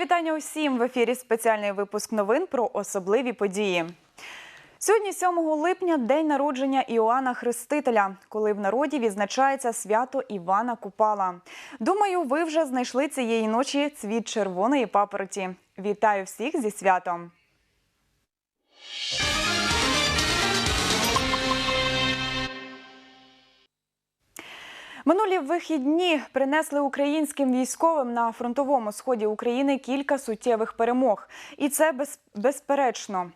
вітання усім в ефірі. Спеціальний випуск новин про особливі події. Сьогодні, 7 липня, день народження Іоанна Хрестителя, коли в народі відзначається свято Івана Купала. Думаю, ви вже знайшли цієї ночі цвіт червоної папороті. Вітаю всіх зі святом! Минулі вихідні принесли українським військовим на фронтовому сході України кілька суттєвих перемог, і це без, безперечно.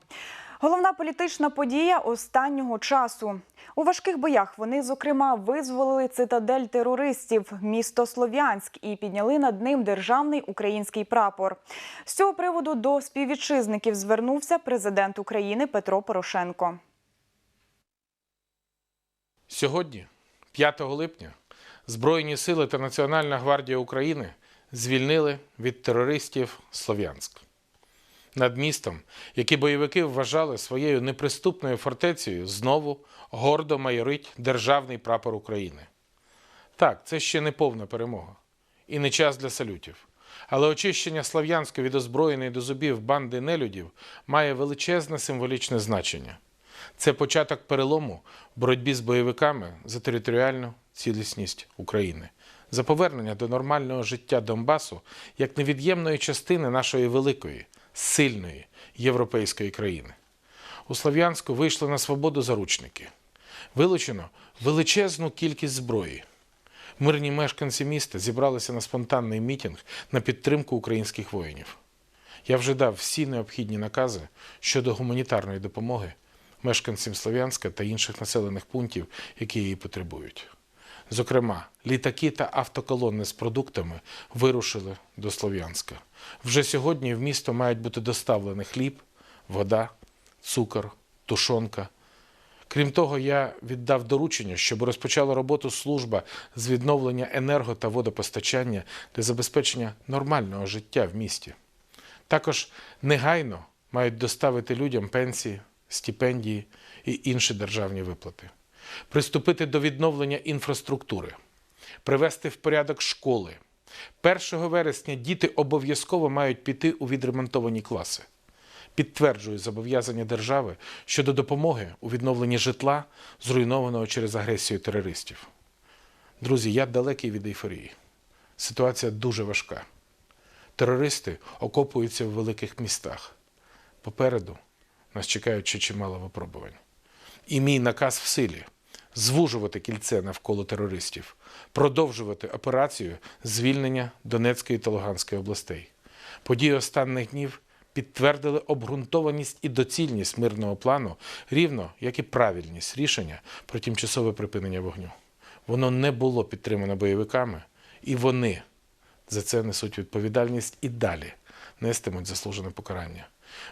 Головна політична подія останнього часу. У важких боях вони, зокрема, визволили цитадель терористів, місто Слов'янськ і підняли над ним державний український прапор. З цього приводу до співвітчизників звернувся президент України Петро Порошенко. Сьогодні, 5 липня, Збройні сили та Національна гвардія України звільнили від терористів Слов'янськ. Над містом, які бойовики вважали своєю неприступною фортецею, знову гордо майорить державний прапор України. Так, це ще не повна перемога і не час для салютів. Але очищення Слов'янська від озброєної до зубів банди нелюдів має величезне символічне значення. Це початок перелому в боротьбі з бойовиками за територіальну цілісність України, за повернення до нормального життя Донбасу як невід'ємної частини нашої великої, сильної європейської країни. У Слов'янську вийшли на свободу заручники. Вилучено величезну кількість зброї. Мирні мешканці міста зібралися на спонтанний мітинг на підтримку українських воїнів. Я вже дав всі необхідні накази щодо гуманітарної допомоги мешканцям Слов'янська та інших населених пунктів, які її потребують. Зокрема, літаки та автоколони з продуктами вирушили до Слов'янська. Вже сьогодні в місто мають бути доставлені хліб, вода, цукор, тушонка. Крім того, я віддав доручення, щоб розпочала роботу служба з відновлення енерго та водопостачання для забезпечення нормального життя в місті. Також негайно мають доставити людям пенсії, стипендії і інші державні виплати, приступити до відновлення інфраструктури, привести в порядок школи. 1 вересня діти обов'язково мають піти у відремонтовані класи. Підтверджую зобов'язання держави щодо допомоги у відновленні житла, зруйнованого через агресію терористів. Друзі, я далекий від ейфорії. Ситуація дуже важка. Терористи окопуються в великих містах. Попереду нас чекають ще чимало випробувань. І мій наказ в силі звужувати кільце навколо терористів, продовжувати операцію звільнення Донецької та Луганської областей. Події останніх днів підтвердили обґрунтованість і доцільність мирного плану, рівно як і правильність рішення про тимчасове припинення вогню. Воно не було підтримано бойовиками, і вони за це несуть відповідальність і далі нестимуть заслужене покарання.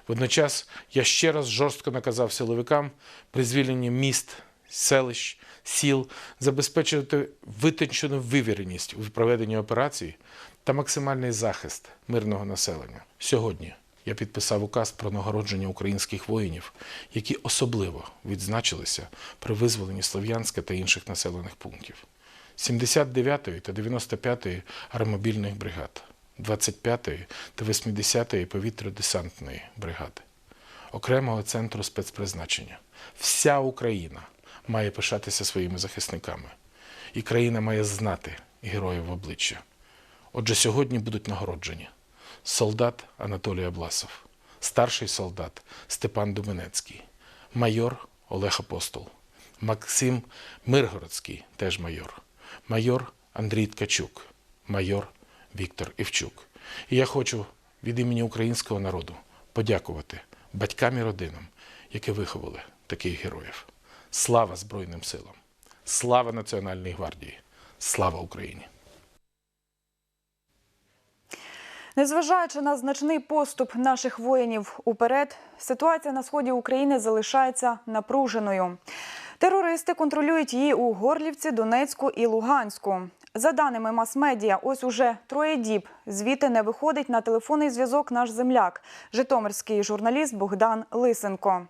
Водночас я ще раз жорстко наказав силовикам при звільненні міст, селищ, сіл забезпечити витончену вивіреність у проведенні операції та максимальний захист мирного населення. Сьогодні я підписав указ про нагородження українських воїнів, які особливо відзначилися при визволенні Слов'янська та інших населених пунктів. 79-ї та 95-ї аеромобільних бригад, 25-ї та 80-ї повітря-десантної бригади, окремого центру спецпризначення. Вся Україна має пишатися своїми захисниками, і країна має знати героїв в обличчя. Отже, сьогодні будуть нагороджені солдат Анатолій Абласов, старший солдат Степан Думенецький, майор Олег Апостол, Максим Миргородський, теж майор, майор Андрій Ткачук, майор Віктор Івчук. І я хочу від імені українського народу подякувати батькам і родинам, які виховали таких героїв. Слава Збройним силам! Слава Національній гвардії! Слава Україні! Незважаючи на значний поступ наших воїнів уперед, ситуація на сході України залишається напруженою. Терористи контролюють її у Горлівці, Донецьку і Луганську. За даними мас-медіа, ось уже троє діб звідти не виходить на телефонний зв'язок наш земляк, житомирський журналіст Богдан Лисенко.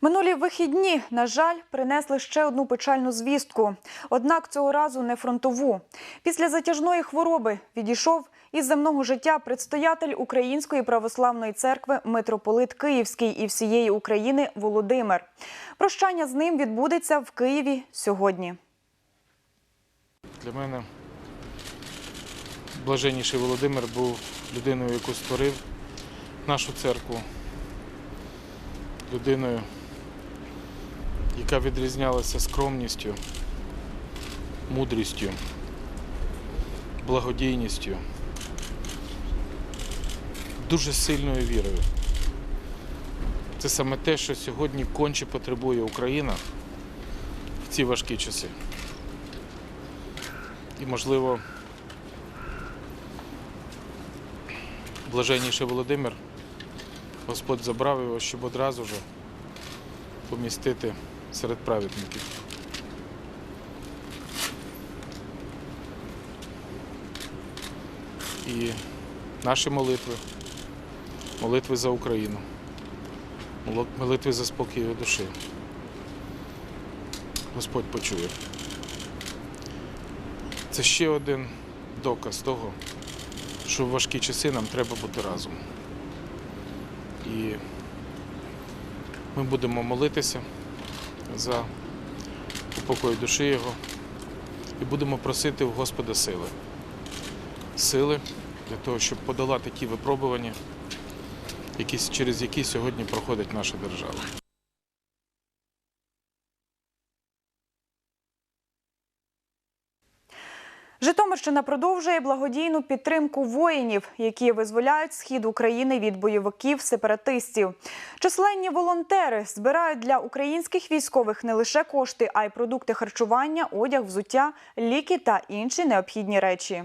Минулі вихідні, на жаль, принесли ще одну печальну звістку. Однак цього разу не фронтову. Після затяжної хвороби відійшов із земного життя предстоятель Української православної церкви митрополит Київський і всієї України Володимир. Прощання з ним відбудеться в Києві сьогодні. Для мене блаженніший Володимир був людиною, яку створив нашу церкву, людиною, яка відрізнялася скромністю, мудрістю, благодійністю, дуже сильною вірою. Це саме те, що сьогодні конче потребує Україна в ці важкі часи. І, можливо, блаженніший Володимир, Господь забрав його, щоб одразу ж помістити серед праведників. І наші молитви, молитви за Україну, молитви за спокій душі. Господь почує. Це ще один доказ того, що в важкі часи нам треба бути разом. І ми будемо молитися за упокой душі Його і будемо просити у Господа сили. Сили для того, щоб подолати ті випробування, через які сьогодні проходить наша держава. Житомирщина продовжує благодійну підтримку воїнів, які визволяють схід України від бойовиків сепаратистів. Численні волонтери збирають для українських військових не лише кошти, а й продукти харчування, одяг, взуття, ліки та інші необхідні речі.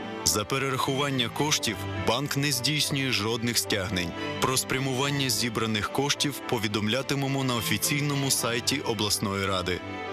За перерахування коштів банк не здійснює жодних стягнень. Про спрямування зібраних коштів повідомлятимемо на офіційному сайті обласної ради.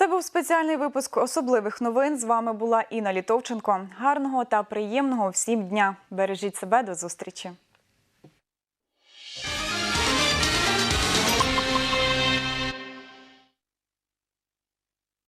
Це був спеціальний випуск особливих новин. З вами була Інна Літовченко. Гарного та приємного всім дня. Бережіть себе до зустрічі.